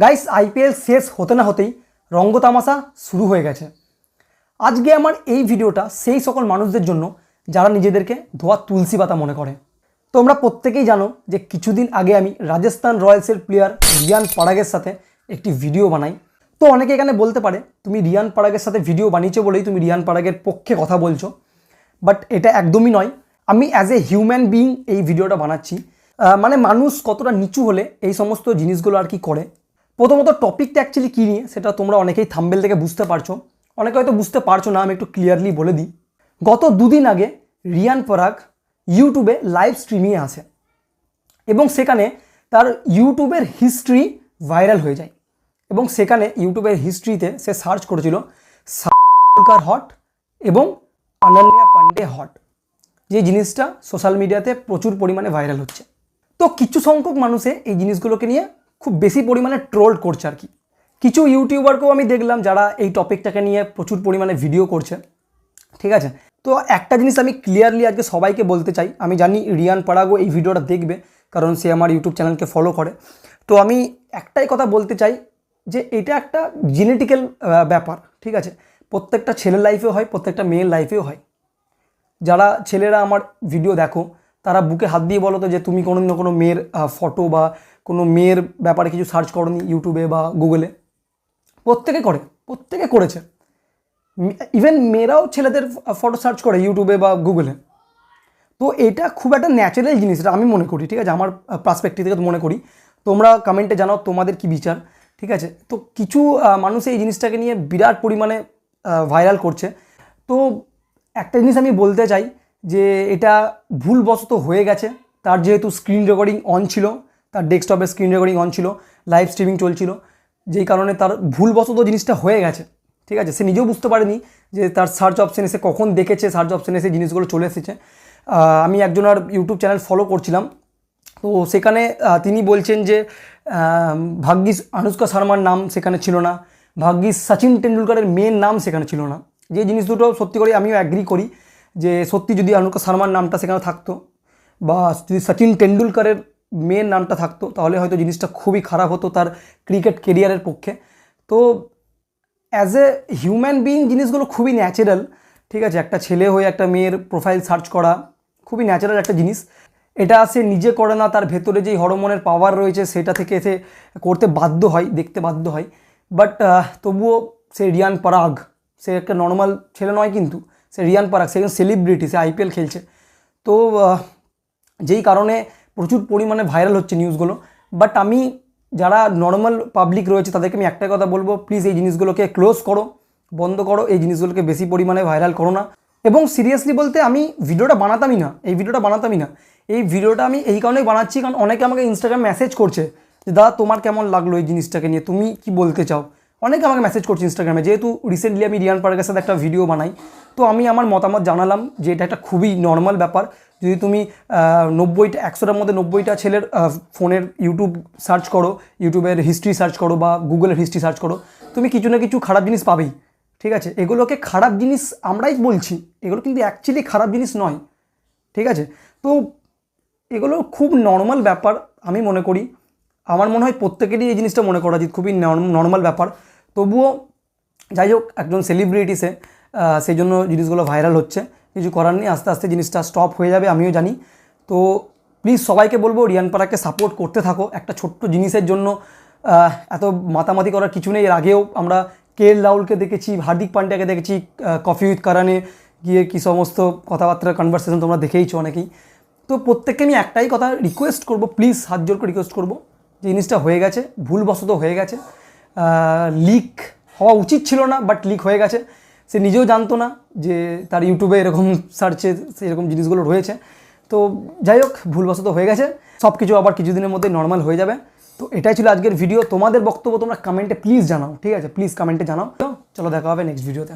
Guys IPL শেষ হতে না হতেই রঙ্গতামাশা শুরু হয়ে গেছে। আজকে আমার এই ভিডিওটা সেই সকল মানুষদের জন্য যারা নিজেদেরকে ধোয়া তুলসী পাতা মনে করে। তোমরা প্রত্যেকেই জানো যে কিছুদিন আগে আমি রাজস্থান রয়্যালসের প্লেয়ার রিয়ান পারাগের সাথে একটি ভিডিও বানাই। তো অনেকে এখানে বলতে পারে, তুমি রিয়ান পারাগের সাথে ভিডিও বানিয়েছো বলেই তুমি রিয়ান পারাগের পক্ষে কথা বলছো। বাট এটা একদমই নয়। আমি অ্যাজ এ হিউম্যান বিইং এই ভিডিওটা বানাচ্ছি। মানে মানুষ কতটা নিচু হলে এই সমস্ত জিনিসগুলো আর কি করে? প্রথমত টপিকটা অ্যাকচুয়ালি কী নিয়ে, সেটা তোমরা অনেকেই থাম্বেল থেকে বুঝতে পারছ। অনেকে হয়তো বুঝতে পারছ না, আমি একটু ক্লিয়ারলি বলে দিই। গত দুদিন আগে রিয়ান পরাগ ইউটিউবে লাইভ স্ট্রিমিংয়ে আসে এবং সেখানে তার ইউটিউবের হিস্ট্রি ভাইরাল হয়ে যায়। এবং সেখানে ইউটিউবের হিস্ট্রিতে সে সার্চ করেছিল সার হট এবং অনন্যা পান্ডে হট যে জিনিসটা সোশ্যাল মিডিয়াতে প্রচুর পরিমাণে ভাইরাল হচ্ছে। তো কিছু সংখ্যক মানুষে এই জিনিসগুলোকে নিয়ে খুব বেশি পরিমাণে ট্রোল করছে আর কি। কিছু ইউটিউবারকেও আমি দেখলাম যারা এই টপিকটাকে নিয়ে প্রচুর পরিমাণে ভিডিও করছে, ঠিক আছে? তো একটা জিনিস আমি ক্লিয়ারলি আজকে সবাইকে বলতে চাই, আমি জানি রিয়ান পাড়াগো এই ভিডিওটা দেখবে, কারণ সে আমার ইউটিউব চ্যানেলকে ফলো করে। তো আমি একটাই কথা বলতে চাই যে এটা একটা জেনেটিক্যাল ব্যাপার, ঠিক আছে? প্রত্যেকটা ছেলের লাইফেও হয়, প্রত্যেকটা মেয়ের লাইফেও হয়। যারা ছেলেরা আমার ভিডিও দেখো তারা বুকে হাত দিয়ে বলো তো যে তুমি কোনো না কোনো মেয়ের ফটো বা কোনো মেয়ের ব্যাপারে কিছু সার্চ করনি ইউটিউবে বা গুগলে প্রত্যেকে করে, প্রত্যেকে করেছে। ইভেন মেয়েরাও ছেলেদের ফটো সার্চ করে ইউটিউবে বা গুগলে তো এটা খুব একটা ন্যাচারাল জিনিস, এটা আমি মনে করি, ঠিক আছে? আমার পার্সপেক্টিভ থেকে মনে করি। তোমরা কমেন্টে জানাও তোমাদের কি বিচার, ঠিক আছে? তো কিছু মানুষ এই জিনিসটাকে নিয়ে বিরাট পরিমাণে ভাইরাল করছে। তো একটা জিনিস আমি বলতে চাই যে এটা ভুলবশত হয়ে গেছে। তার যেহেতু স্ক্রিন রেকর্ডিং অন ছিল, তার ডেস্কটপে স্ক্রিন রেকর্ডিং অন ছিল লাইভ স্ট্রিমিং চলছিল, যেই কারণে তার ভুলবশত জিনিসটা হয়ে গেছে। ঠিক আছে? সে নিজেও বুঝতে পারেনি যে তার সার্চ অপশানে সে কখন দেখেছে সার্চ অপশানে সে জিনিসগুলো চলে এসেছে। আমি একজন আর ইউটিউব চ্যানেল ফলো করছিলাম। তো সেখানে তিনি বলছেন যে ভাগ্যিস আনুষ্কা শর্মার নাম সেখানে ছিল না। ভাগ্যিস সচিন টেন্ডুলকারের মেয়ের নাম সেখানে ছিল না। যে জিনিস দুটো সত্যি করে আমিও অ্যাগ্রি করি। যে সত্যি যদি আনুষ্কা শর্মার নামটা সেখানে থাকতো, বা যদি সচিন টেন্ডুলকারের মেয়ের নামটা থাকতো, তাহলে হয়তো জিনিসটা খুবই খারাপ হতো তার ক্রিকেট কেরিয়ারের পক্ষে। তো অ্যাজ এ হিউম্যান বিইং জিনিসগুলো খুবই ন্যাচারাল ঠিক আছে? একটা ছেলে হয়ে একটা মেয়ের প্রোফাইল সার্চ করা খুবই ন্যাচারাল একটা জিনিস। এটা সে নিজে করে না, তার ভেতরে যেই হরমোনের পাওয়ার রয়েছে সেটা থেকে সে করতে বাধ্য হয়, দেখতে বাধ্য হয়। বাট তবুও সে রিয়ান পরাগ, সে একটা নর্মাল ছেলে নয় কিন্তু সে রিয়ান পরাগ, সে একজন সেলিব্রিটি সে আইপিএল খেলছে। তো যেই কারণে প্রচুর পরিমাণে ভাইরাল হচ্ছে নিউজগুলো বাট আমি যারা নর্মাল পাবলিক রয়েছে, তাদেরকে আমি একটাই কথা বলব প্লিজ এই জিনিসগুলোকে ক্লোজ করো, বন্ধ করো, এই জিনিসগুলোকে বেশি পরিমাণে ভাইরাল করো না। এবং সিরিয়াসলি বলতে আমি ভিডিওটা বানাতামই না, এই ভিডিওটা বানাতামই না। এই ভিডিওটা আমি এই কারণেই বানাচ্ছি, কারণ অনেকে আমাকে ইনস্টাগ্রাম মেসেজ করছে যে, দাদা, তোমার কেমন লাগল এই জিনিসটাকে নিয়ে? তুমি কি বলতে চাও? অনেকে আমাকে মেসেজ করছে ইনস্টাগ্রামে যেহেতু রিসেন্টলি আমি রিয়ান পার্কের সাথে একটা ভিডিও বানাই, তো আমি আমার মতামত জানালাম যে এটা একটা খুবই নর্মাল ব্যাপার। যদি তুমি নব্বইটা, একশোটার মধ্যে নব্বইটা ছেলের ফোনের ইউটিউব সার্চ করো ইউটিউবের হিস্ট্রি সার্চ করো বা গুগলের হিস্ট্রি সার্চ করো, তুমি কিছু না কিছু খারাপ জিনিস পাবেই, ঠিক আছে? এগুলোকে খারাপ জিনিস আমরাই বলছি, এগুলো কিন্তু অ্যাকচুয়ালি খারাপ জিনিস নয়, ঠিক আছে? তো এগুলো খুব নর্মাল ব্যাপার আমি মনে করি। আমার মনে হয় প্রত্যেকেরই এই জিনিসটা মনে করা উচিত, খুবই নর্মাল ব্যাপার। তবুও যাই হোক একজন সেলিব্রিটি সে সেই জন্য জিনিসগুলো ভাইরাল হচ্ছে। কিছু করার নেই, আস্তে আস্তে জিনিসটা স্টপ হয়ে যাবে, আমিও জানি। তো প্লিজ সবাইকে বলব রিয়ান পারাকে সাপোর্ট করতে থাকো। একটা ছোট্ট জিনিসের জন্য এত মাতামাতি করার কিছু নেই। এর আগেও আমরা কে এল রাহুলকে দেখেছি, হার্দিক পান্ডিয়াকে দেখেছি কফি উইথ কারানে গিয়ে কী সমস্ত কথাবার্তা কনভারসেশন তোমরা দেখেইছো অনেকেই। তো প্রত্যেককে আমি একটাই কথা রিকোয়েস্ট করব প্লিজ হাত জোর করে রিকোয়েস্ট করব। যে জিনিসটা হয়ে গেছে, ভুলবশত হয়ে গেছে। লিক হওয়া উচিত ছিল না বাট লিক হয়ে গেছে। সে নিজেও জানতো না যে তার ইউটিউবে এরকম সার্চে এরকম জিনিসগুলো রয়েছে। তো যাই হোক, ভুলবশত হয়ে গেছে। সব কিছু আবার কিছুদিনের মধ্যে নর্মাল হয়ে যাবে। তো এটাই ছিল আজকের ভিডিও তোমাদের বক্তব্য তোমরা কমেন্টে প্লিজ জানাও, ঠিক আছে? প্লিজ কমেন্টে জানাও। তো চলো দেখা হবে নেক্সট ভিডিওতে